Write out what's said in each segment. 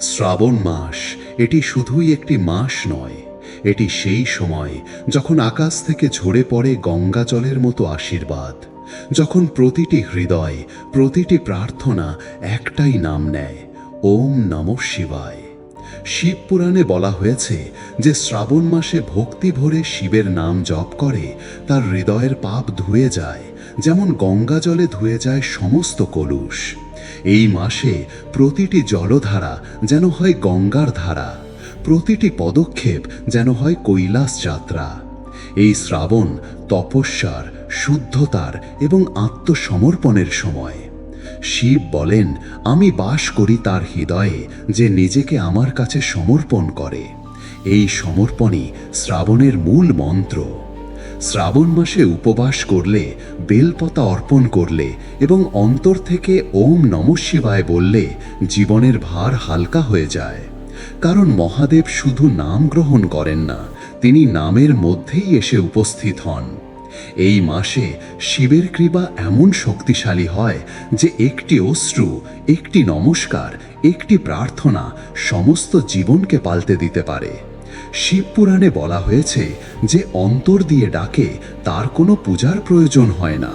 শ্রাবণ মাস এটি শুধুই একটি মাস নয়, এটি সেই সময় যখন আকাশ থেকে ঝরে পড়ে গঙ্গা জলের মতো আশীর্বাদ, যখন প্রতিটি হৃদয়, প্রতিটি প্রার্থনা একটাই নাম নেয়, ওম নম শিবায়। শিব পুরাণে বলা হয়েছে যে শ্রাবণ মাসে ভক্তি ভরে শিবের নাম জপ করে, তার হৃদয়ের পাপ ধুয়ে যায়, যেমন গঙ্গা জলে ধুয়ে যায় সমস্ত কলুষ। এই মাসে প্রতিটি জলধারা যেন হয় গঙ্গার ধারা, প্রতিটি পদক্ষেপ যেন হয় কৈলাস যাত্রা। এই শ্রাবণ তপস্যার, শুদ্ধতার এবং আত্মসমর্পণের সময়। শিব বলেন, আমি বাস করি তার হৃদয়ে যে নিজেকে আমার কাছে সমর্পণ করে। এই সমর্পণই শ্রাবণের মূল মন্ত্র। শ্রাবণ মাসে উপবাস করলে, বেলপতা অর্পণ করলে এবং অন্তর থেকে ওম নম শিবায় বললে জীবনের ভার হালকা হয়ে যায়। কারণ মহাদেব শুধু নাম গ্রহণ করেন না, তিনি নামের মধ্যেই এসে উপস্থিত হন। এই মাসে শিবের কৃপা এমন শক্তিশালী হয় যে একটি অশ্রু, একটি নমস্কার, একটি প্রার্থনা সমস্ত জীবনকে পাল্টে দিতে পারে। শিব পুরাণে বলা হয়েছে যে অন্তর দিয়ে ডাকে, তার কোনো পূজার প্রয়োজন হয় না।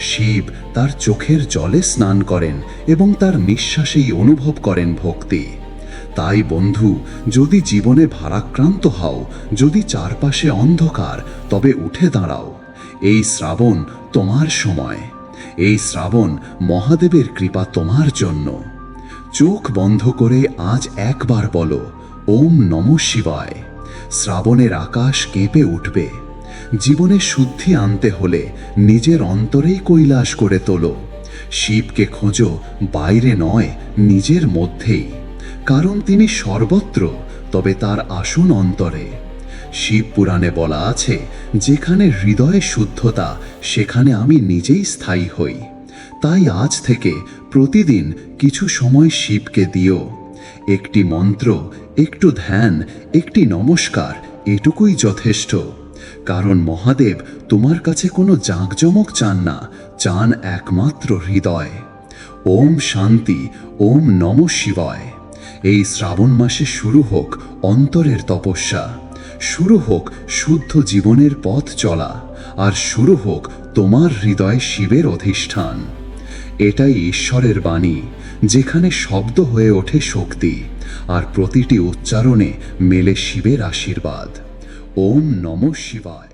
শিব তার চোখের জলে স্নান করেন এবং তার নিঃশ্বাসেই অনুভব করেন ভক্তি। তাই বন্ধু, যদি জীবনে ভারাক্রান্ত হও, যদি চারপাশে অন্ধকার, তবে উঠে দাঁড়াও। এই শ্রাবণ তোমার সময়। এই শ্রাবণ মহাদেবের কৃপা তোমার জন্য। চোখ বন্ধ করে আজ একবার বলো ওম নম শিবায়। শ্রাবণের আকাশ কেঁপে উঠবে। জীবনে শুদ্ধি আনতে হলে নিজের অন্তরেই কৈলাস করে তোলো। শিবকে খোঁজো, বাইরে নয়, নিজের মধ্যেই। কারণ তিনি সর্বত্র, তবে তার আসন অন্তরে। শিব পুরাণে বলা আছে, যেখানে হৃদয়ে শুদ্ধতা, সেখানে আমি নিজেই স্থায়ী হই। তাই আজ থেকে প্রতিদিন কিছু সময় শিবকে দিও। একটি মন্ত্র, একটু ধ্যান, একটি নমস্কার, এটুকুই যথেষ্ট। কারণ মহাদেব তোমার কাছে কোনো জাঁকজমক চান না, চান একমাত্র হৃদয়। ওম শান্তি, ওম নম শিবায়। এই শ্রাবণ মাসে শুরু হোক অন্তরের তপস্যা, শুরু হোক শুদ্ধ জীবনের পথ চলা, আর শুরু হোক তোমার হৃদয় শিবের অধিষ্ঠান। এটাই ঈশ্বরের বাণী, যেখানে শব্দ হয়ে ওঠে শক্তি, আর প্রতিটি উচ্চারণে মেলে শিবের আশীর্বাদ। ওম নম শিবায়।